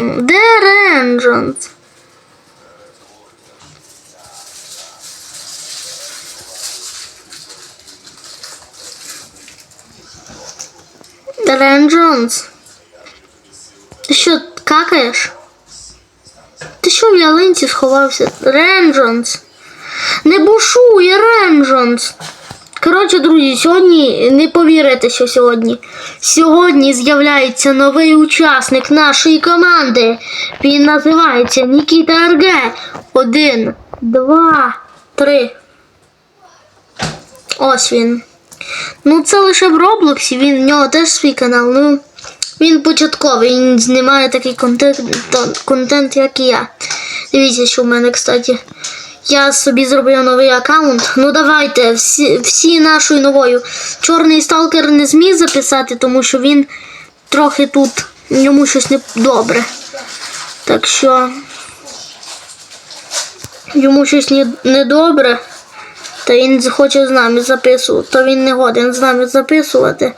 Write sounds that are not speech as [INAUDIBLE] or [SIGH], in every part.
Де Ренджонс? Ренджонс. Ти що, какаєш? Ти що в ялинці сховався? Ренджонс. Не бушуй, Ренджонс. Коротше, друзі, сьогодні не повірите, що сьогодні. Сьогодні з'являється новий учасник нашої команди. Він називається Нікіта РГ. Один, два, три. Ось він. Ну, це лише в Роблоксі, він в нього теж свій канал. Ну, він початковий, він знімає такий контент, контент, як і я. Дивіться, що в мене, кстати. Я собі зробив новий аккаунт. Ну давайте, всі, всі нашою новою. Чорний сталкер не зміг записати, тому що він трохи тут, йому щось не добре. Так що йому щось не, добре. Та він захоче з нами записувати, то він не годен з нами записувати.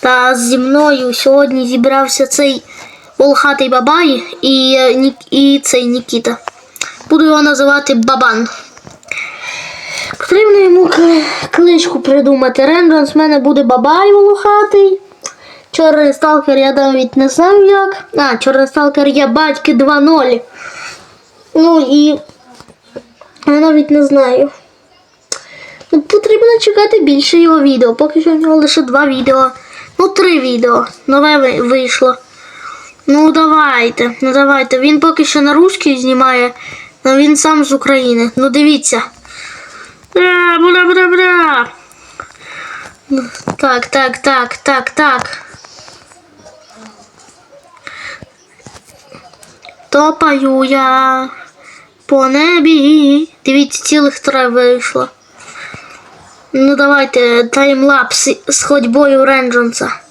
Та зі мною сьогодні зібрався цей волхатий бабай і, е, і цей Нікіта. Буду його називати Бабан. Потрібно йому кли- кличку придумати. Рендон з мене буде бабай волохатий. Чорний сталкер я навіть не знаю як. А, чорний сталкер я батьки 2.0. Ну і я навіть не знаю. Ну, Потрібно чекати більше його відео. Поки що в нього лише два відео. Ну, три відео. Нове вийшло. Ну давайте, ну давайте. Він поки що на русській знімає, але він сам з України. Ну дивіться. Бля, бля, бля. Ну, Так, так, так, так, так. Топаю я по небі. Дивіться, цілих три вийшло. Ну давайте таймлапс з ходьбою Ренджонса.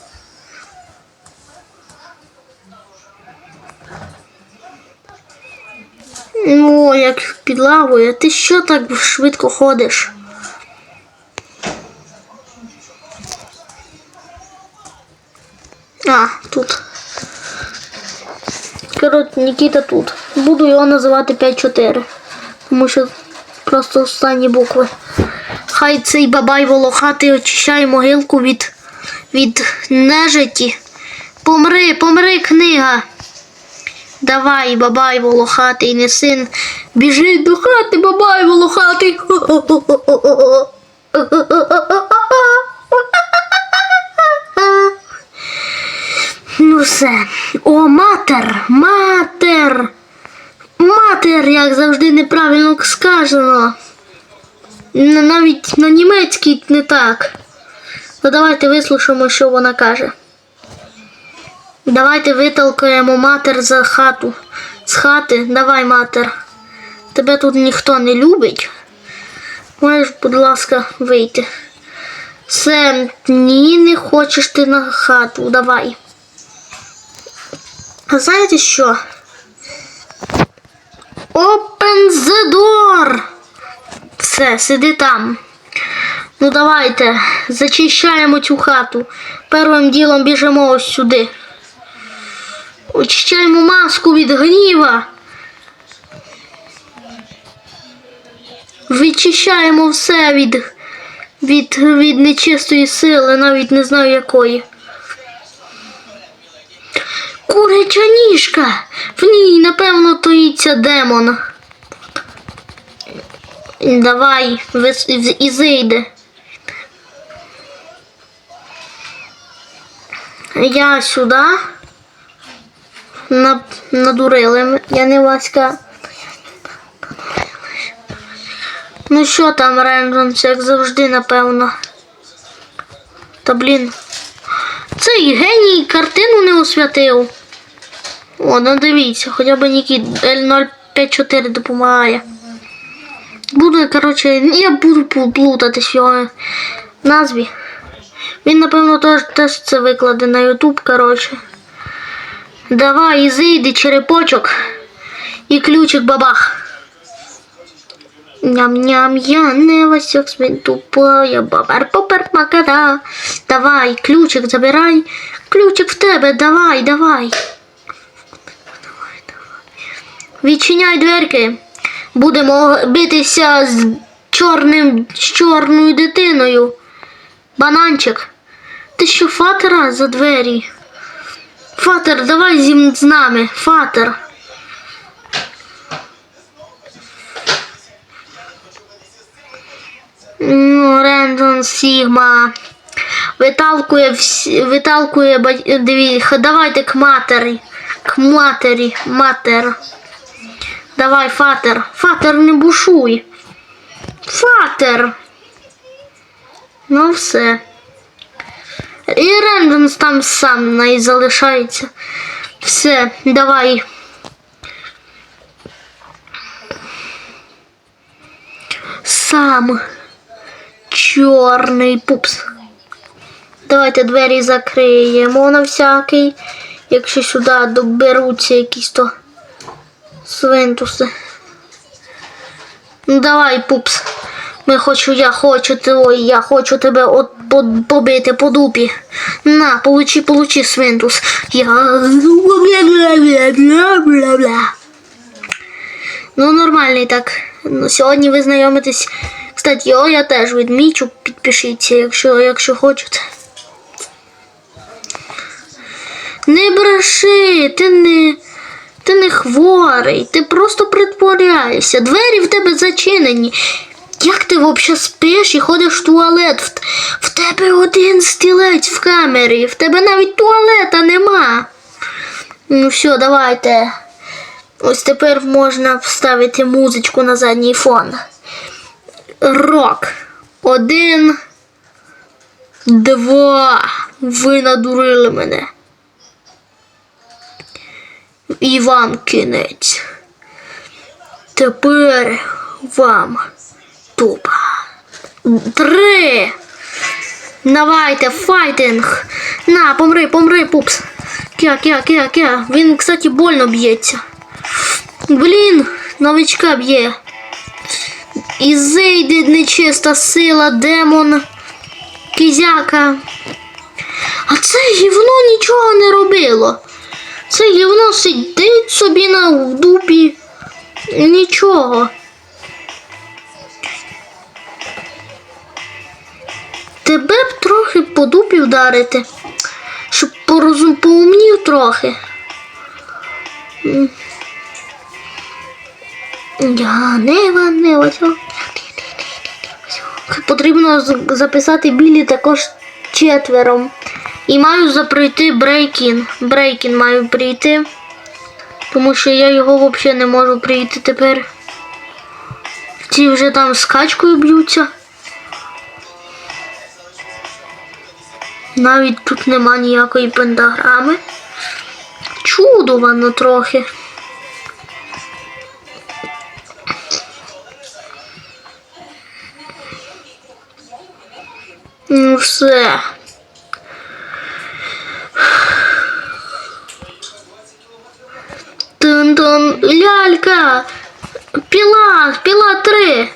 О, як під лавою. Ти що так швидко ходиш? А, тут. Коротше, Нікіта тут. Буду його називати 5-4. Тому що просто останні букви. Хай цей бабай волохатий очищає могилку від, від нежиті. Помри, помри, книга. Давай, бабай волохатий, не син. Біжи до хати, бабай волохатий. Ну все. О, матер, матер. Матер, як завжди неправильно сказано. Навіть на німецькій не так. Ну давайте вислухаємо, що вона каже. Давайте витолкаємо матер за хату. З хати, давай, матер. Тебе тут ніхто не любить. Можеш, будь ласка, вийти. Все, ні, не хочеш ти на хату. Давай. А знаєте що? Open the door! Все, сиди там. Ну давайте, зачищаємо цю хату. Первим ділом біжимо ось сюди. Очищаємо маску від гніва. Відчищаємо все від, від, від нечистої сили, навіть не знаю якої. Куряча ніжка! В ній, напевно, тоїться демон. Давай, і зійде. Я сюди. На, надурили. Я не Васька. Ну що там, Ренджонс, як завжди, напевно. Та блін. Цей геній картину не освятив. О, ну дивіться, хоча б Нікіт L054 допомагає. Буду, коротше, я буду плутатись його назві. Він, напевно, теж, це викладе на Ютуб, коротше. Давай, зійди черепочок і ключик бабах. Ням-ням, я не васек свин тупая, бабар попер макара. Давай, ключик забирай, ключик в тебе, давай, давай. відчиняй дверки. Будемо битися з чорним з чорною дитиною. Бананчик. Ти що, фатера за двері? Фатер, давай зі з нами. Фатер. Ну, Рендон Сігма. Виталкує всі, виталкує бать- диві, давайте к матері. К матері, матер. Давай, фатер. Фатер, не бушуй. Фатер. Ну все. І Рендон там сам не залишається. Все, давай. Сам чорний пупс. Давайте двері закриємо на всякий. Якщо сюди доберуться якісь то свинтуси. Давай, пупс. Ми хочу, я хочу, ой, я хочу тебе от побити по дупі. На, получи, получи, свинтус. Я. Ну, нормальний так. Ну, сьогодні ви знайомитесь. Кстати, його я теж відмічу, підпишіться, якщо, якщо хочете. Не бреши, ти не. Ти не хворий, ти просто притворяєшся. Двері в тебе зачинені. Як ти взагалі спиш і ходиш в туалет? В, в тебе один стілець в камері, в тебе навіть туалета нема. Ну все, давайте. Ось тепер можна вставити музичку на задній фон. Рок. Один. Два. Ви надурили мене. І вам кінець. Тепер вам тупо. Три. Давайте, файтинг. На, помри, помри, пупс. Кя, кя, кя, кя. Він, кстати, больно б'ється. Блін, новичка б'є. І зайде нечиста сила, демон, кізяка. А це гівно нічого не робило. Це гівно сидить собі на дупі. Нічого. Тебе б трохи по дупі вдарити, щоб порозум поумнів трохи. Я не ось. Потрібно записати білі також четвером. І маю заприйти брейкін. Брейкін маю прийти. Тому що я його взагалі не можу прийти тепер. Ці вже там з качкою б'ються. Навіть тут нема ніякої пентаграми. Чудо воно трохи. Ну все. Тун-тун, лялька! Піла, піла три.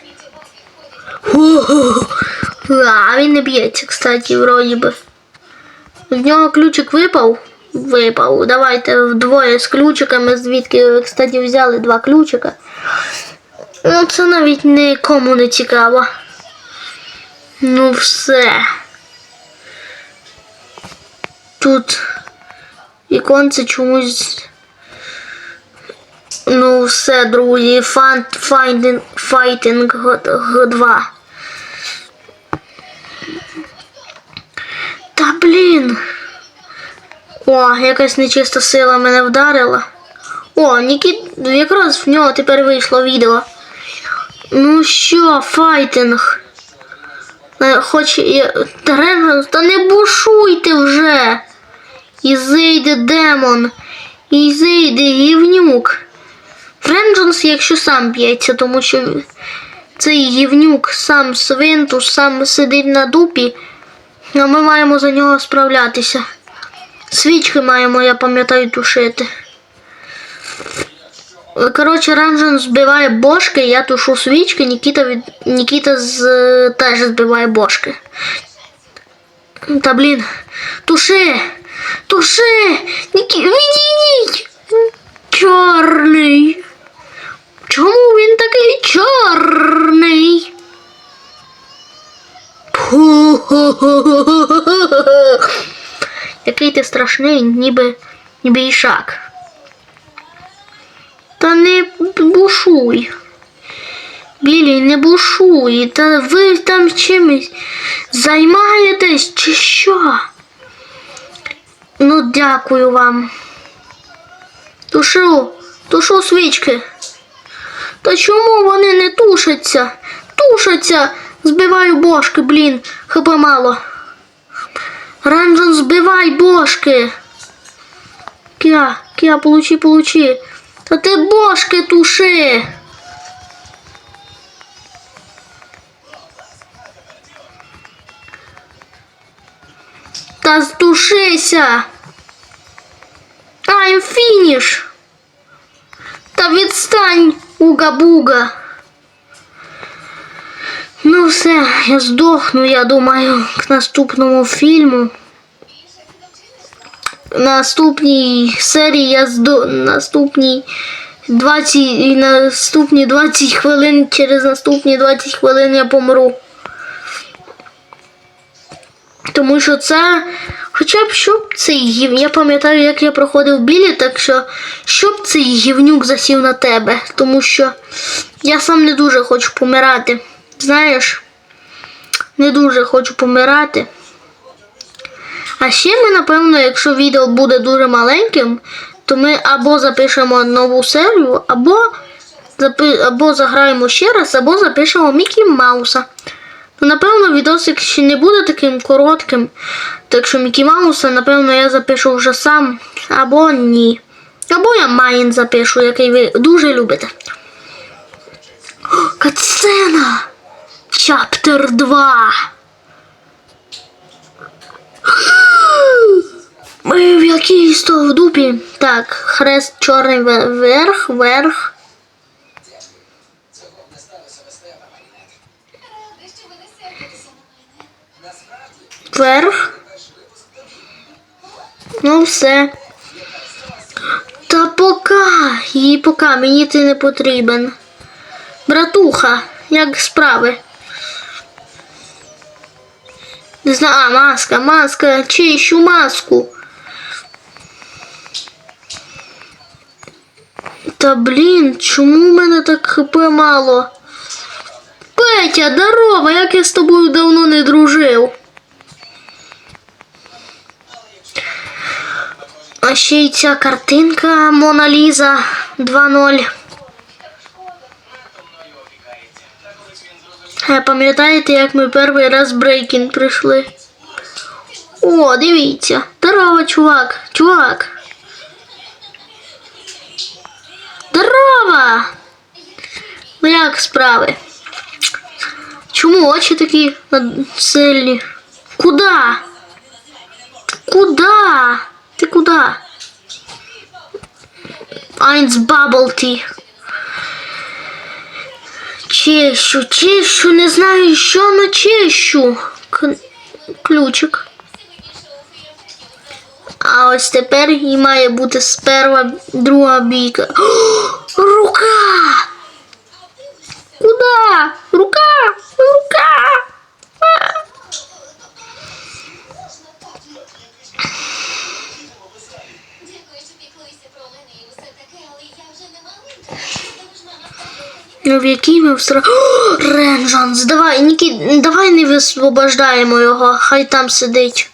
А, він не б'ється, кстати, вроді би. В нього ключик випав. Випав. Давайте вдвоє з ключиками, звідки кстати, взяли два ключика. Ну, це навіть нікому не цікаво. Ну все. Тут іконці чомусь. Ну все, друзі, Fighting, fighting 2. Блін. О, якась нечиста сила мене вдарила. О, Нікіт, якраз в нього тепер вийшло відео. Ну що, файтинг. Е, Хоч я. Та не бушуйте вже. І зайде демон. І зайде гівнюк. Френджонс, якщо сам б'ється, тому що цей гівнюк сам свинтус, сам сидить на дупі, а ми маємо за нього справлятися. Свічки маємо, я пам'ятаю, тушити. Коротше, Ранжен збиває бошки, я тушу свічки, Нікіта від... Нікіта з... теж збиває бошки. Та блін. Туши! Туши! Нікі... Відійдіть! Чорний! Чому він такий чорний? Який ти страшний, ніби ніби ішак. Та не бушуй. Білій не бушуй. Та ви там чимось займаєтесь чи що? Ну, дякую вам. Тушу, тушу свічки. Та чому вони не тушаться? Тушаться. Збиваю бошки, блін, хп мало. Ренджон, збивай бошки. Кя, Кя, получи, получи. Та ти бошки туши. Та стушися. I'm finish. Та відстань, уга-буга. Ну все, я здохну, я думаю, к наступному фільму. Наступній серії я здо... наступній 20 і наступні 20 хвилин, через наступні 20 хвилин я помру. Тому що це. Хоча б щоб цей гів. Я пам'ятаю, як я проходив білі, так що щоб цей гівнюк засів на тебе. Тому що я сам не дуже хочу помирати. Знаєш? Не дуже хочу помирати. А ще ми, напевно, якщо відео буде дуже маленьким, то ми або запишемо нову серію, або, або заграємо ще раз, або запишемо Мікі Мауса. Ну, напевно, відосик ще не буде таким коротким. Так що Мікі Мауса, напевно, я запишу вже сам, або ні. Або я Майн запишу, який ви дуже любите. О, Катсцена! Чаптер 2. Ми в якійсь то в дупі. Так, хрест чорний ве- верх, верх. Верх. Ну все. Та пока, їй пока, мені ти не потрібен. Братуха, як справи? Не знаю, а, маска, маска, чищу маску. Та блін, чому в мене так хп мало? Петя, здорово, як я з тобою давно не дружив. А ще й ця картинка Мона Ліза 2.0. Пам'ятаєте, як ми перший раз в Брейкін прийшли? О, дивіться. Здорово, чувак. Чувак. Здорово! Ну як справи? Чому очі такі сильні? Куда? Куда? Ти куда? Айнс Баблті. Чищу, чищу, не знаю, що на чищу. К- ключик. А ось тепер і має бути сперва друга бійка. О, рука! Куда? Рука! В якій ми встра... Ренжанс, давай, Нікі, давай не висвобождаємо його, хай там сидить.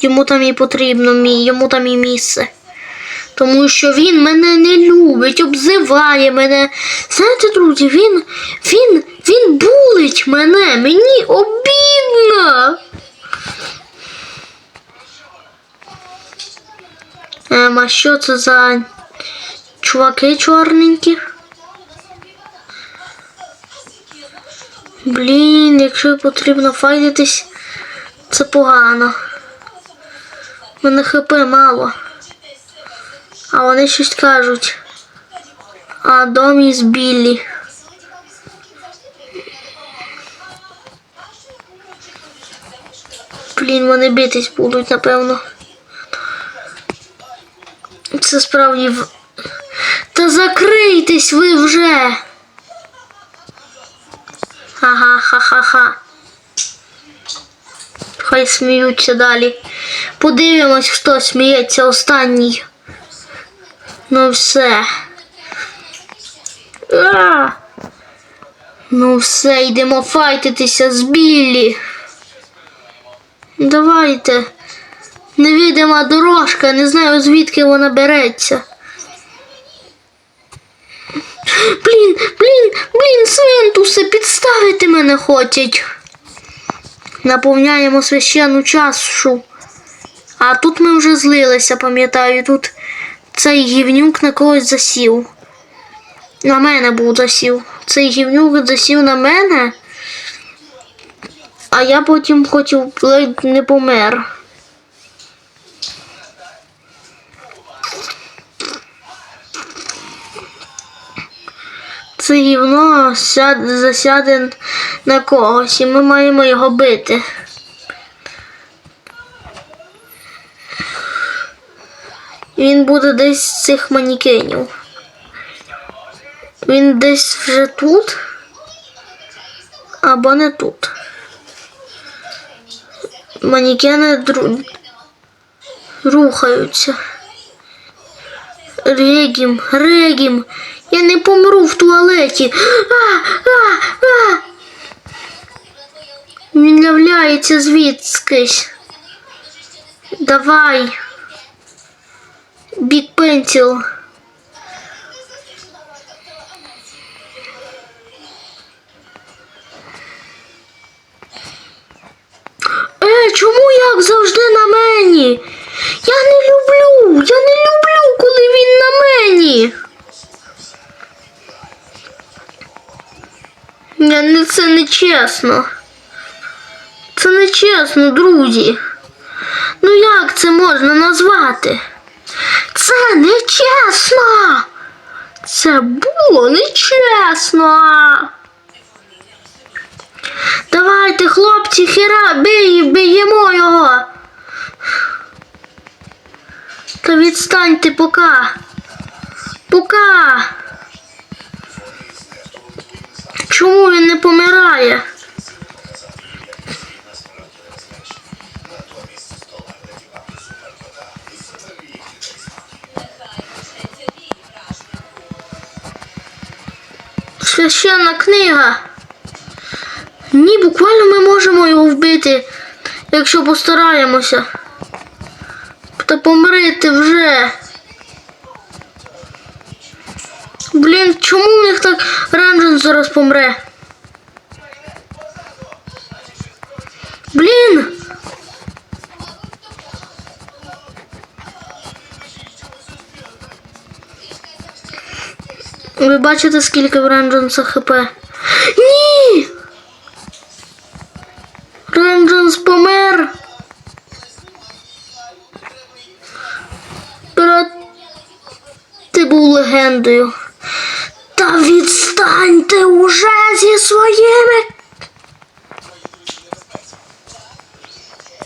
Йому там і потрібно, мі- йому там і місце. Тому що він мене не любить, обзиває мене. Знаєте, друзі, він, він, він булить мене, мені обідно. Ем, а що це за чуваки чорненькі? Блін, якщо потрібно файтитись, це погано. У мене хп мало. А вони щось кажуть. А дом із Біллі. Блін, вони битись будуть, напевно. Це справді в. Та закрийтесь ви вже. Ага, ха-ха-ха. Хай сміються далі. Подивимось, хто сміється останній. Ну все. А! Ну все, йдемо файтитися з Біллі. Давайте. Невідима дорожка, не знаю звідки вона береться. Блін, блін, блін, свинтуси, підставити мене хочуть. Наповняємо священну чашу. А тут ми вже злилися, пам'ятаю, тут цей гівнюк на когось засів. На мене був засів. Цей гівнюк засів на мене. А я потім хотів ледь не помер. Це гівно сяд- засяде на когось, і ми маємо його бити. Він буде десь з цих манікенів. Він десь вже тут. Або не тут. Манікени дру... рухаються. Регім, Регім, я не помру в туалеті. А, а, а. Він являється звідкись. Давай. Бік пенсіл. Е, чому як завжди на мені? Я не люблю, я не люблю, Я не це не чесно. Це не чесно, друзі. Ну як це можна назвати? Це не чесно. Це було нечесно. Давайте, хлопці, хіра, бій, б'ємо його. Та відстаньте пока. Пока. Чому він не помирає? Священна книга. Ні, буквально ми можемо його вбити, якщо постараємося. Та помрити вже. Блін, чому в них так Ранжен зараз помре? Блін! Ви бачите, скільки в Рандженса хп? Ні! Рендженс помер. Брат, ти був легендою. Та відстаньте уже зі своїми.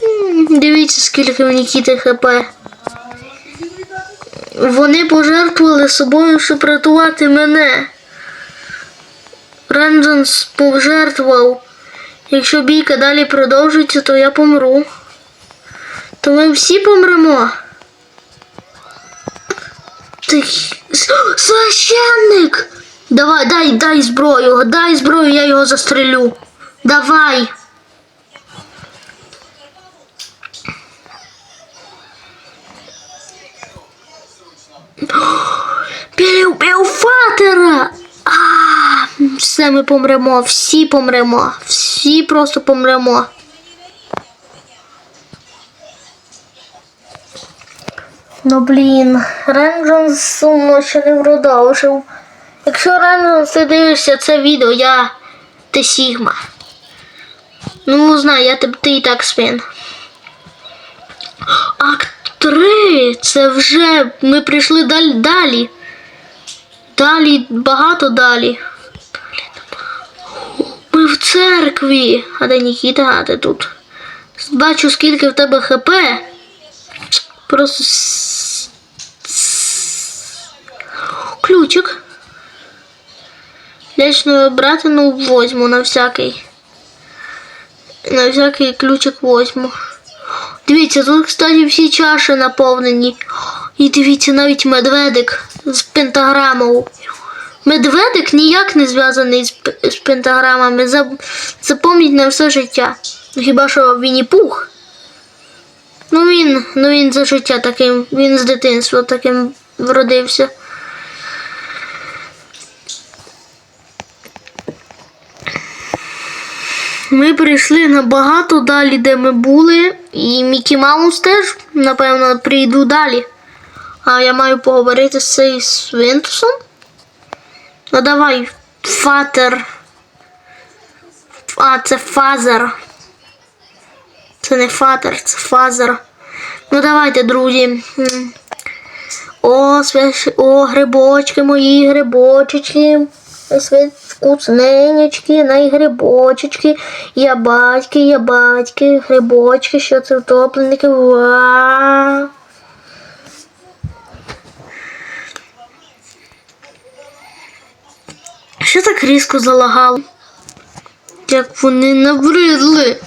М, Дивіться, скільки в Нікіти хп. Вони пожертвували собою, щоб рятувати мене. Рендженс пожертвував. Якщо бійка далі продовжиться, то я помру. То ми всі помремо. Ти священник! Давай, дай, дай зброю, дай зброю, я його застрелю. Давай. Білфатера! А, все ми помремо, всі помремо, всі просто помремо. Ну блін, Ренджон сумно ще не продовжив. Якщо Ренджон ти дивишся це відео, я ти Сігма. Ну, знаю, я тебе ти і так свин. Акт 3! Це вже ми прийшли далі далі. Далі, багато далі. Ми в церкві. А де Нікіта, а ти тут. Бачу, скільки в тебе хп. Просто. Ключик. Лічну братину возьму на всякий. На всякий ключик возьму. Дивіться, тут, кстати, всі чаші наповнені. І дивіться, навіть медведик з пентаграмою. Медведик ніяк не зв'язаний з, з пентаграмами. Зап- Запомніть на все життя. Хіба що Вінні Пух? Ну він, ну він за життя таким, він з дитинства таким вродився. Ми прийшли набагато далі, де ми були, і Мікі Маус теж, напевно, прийду далі. А я маю поговорити з цей Свинтусом. Ну давай, фатер. А, це фазер. Це не фатер, це фазер. Ну давайте, друзі. О, свящ... О, грибочки мої, грибочечки. Свят... Вкусненечки, найгрибочечки. Я батьки, я батьки, грибочки, що це втопленики. Ва. Що так різко залагало? Як вони набридли.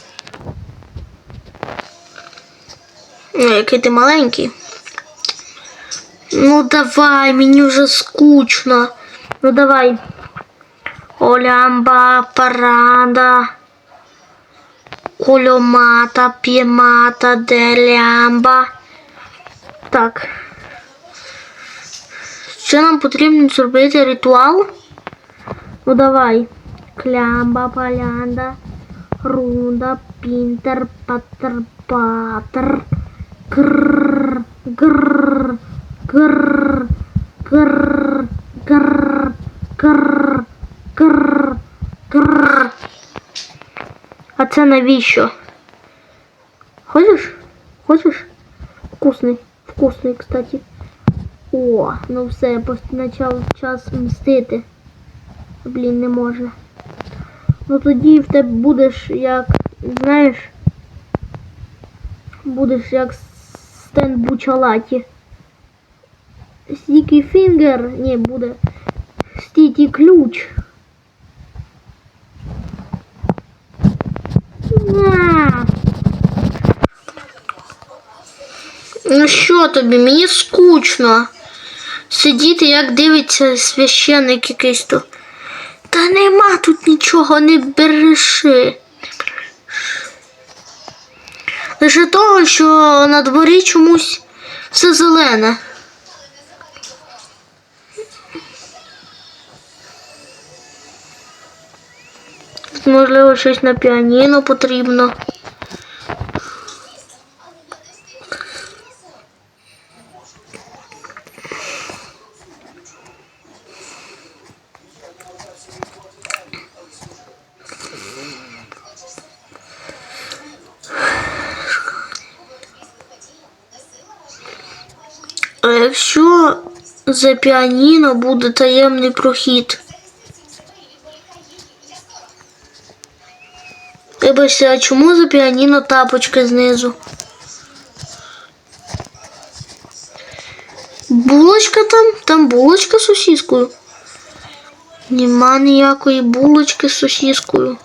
Ой, який ти маленький. Ну давай, мені вже скучно. Ну давай. Олямба, парада. Кульомата, п'ємата, делямба. Так. Що нам потрібно зробити ритуал? Ну давай. Клямба, палянда, рунда, пінтер, патер, патер. Грррр, грррр, грррр, грррр, грррр, грррр, Грррр, грррр. А це навіщо? Хочеш? Хочеш? Вкусний, вкусний, кстати. О, ну все, почав час мстити. Блін, не може. Ну тоді в тебе будеш як, знаєш, будеш як Стен Бучалаті. Стікі фінгер, ні, буде Стікі ключ. Ну що тобі, мені скучно. Сидіти, як дивиться священник якийсь то. Та нема тут нічого, не береши. Лише того, що на дворі чомусь все зелене. Можливо, щось на піаніно потрібно. А якщо за піаніно буде таємний прохід? Вибачте, а чому за піаніно тапочки знизу? Булочка там? Там булочка з сосіскою. Нема ніякої булочки з сосіскою.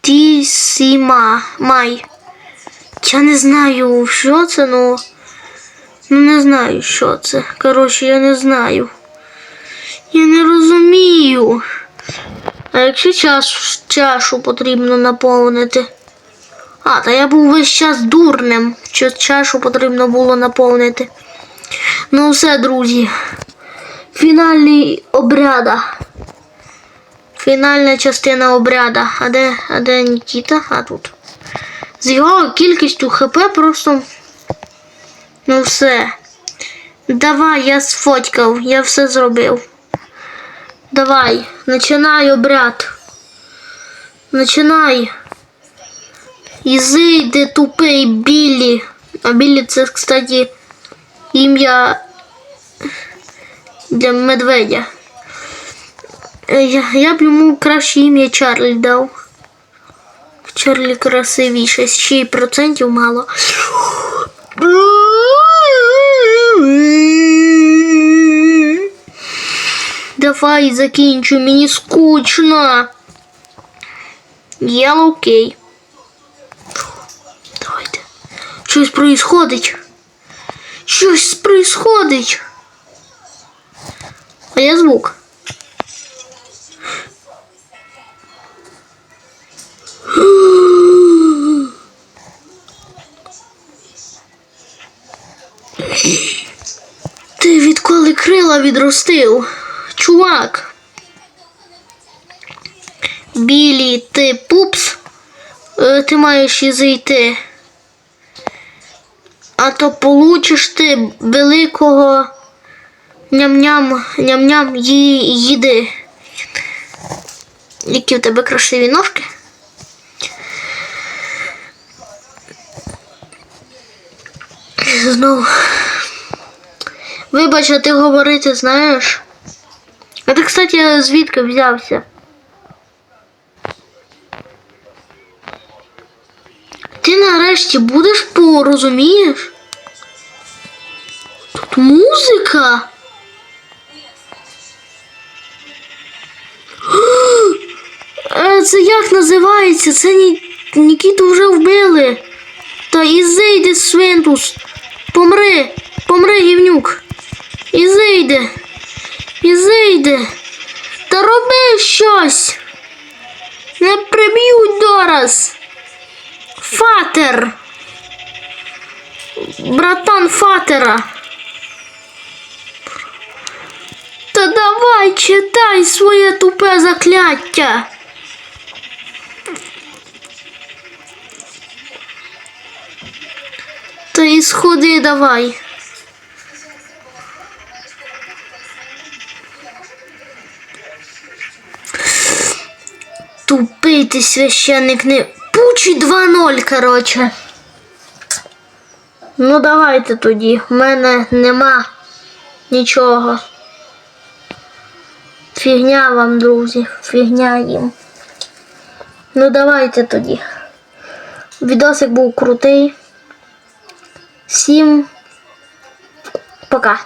Тісіма май. Я не знаю, що це, ну. Ну не знаю, що це. Коротше, я не знаю. Я не розумію. А якщо час, чашу потрібно наповнити? А, та я був весь час дурним, що чашу потрібно було наповнити. Ну все, друзі. Фінальний обряда. Фінальна частина обряда. А де, а де Нікіта? А тут. З його кількістю ХП просто. Ну все. Давай, я сфоткав, я все зробив. Давай, починай обряд. Починай. І зійди тупий Біллі. А Біллі це, кстати, ім'я для медведя. Е, Я, я б йому краще ім'я Чарлі дав. Чарлі красивіше, ще й процентів мало. Давай закінчуй, мені скучно. Я окей. Давайте. Щось происходить. Щось происходить. А я звук. [GASPS] Ти відколи крила відростив? Чувак. Білі, ти пупс. Е, Ти маєш і зайти. А то получиш ти великого ням-ням, ням-ням їди. Які в тебе красиві ножки. Знову. Вибач, а ти говорити знаєш? Ти, кстати, звідки взявся? Ти нарешті будеш порозумієш? Тут музика. Це як називається? Це ні... Нікіту вже вбили. Та ізейде Свентус. Помри, помри, гівнюк. Ізейде. Ізейде. Та роби щось. Не приб'ють дораз. Фатер. Братан Фатера. Та давай читай своє тупе закляття. Та і сходи давай. Ти священник не. Пучий 2-0, короче. Ну давайте тоді. В мене нема нічого. Фігня вам, друзі. Фігня їм. Ну давайте тоді. Відосик був крутий. Всім пока.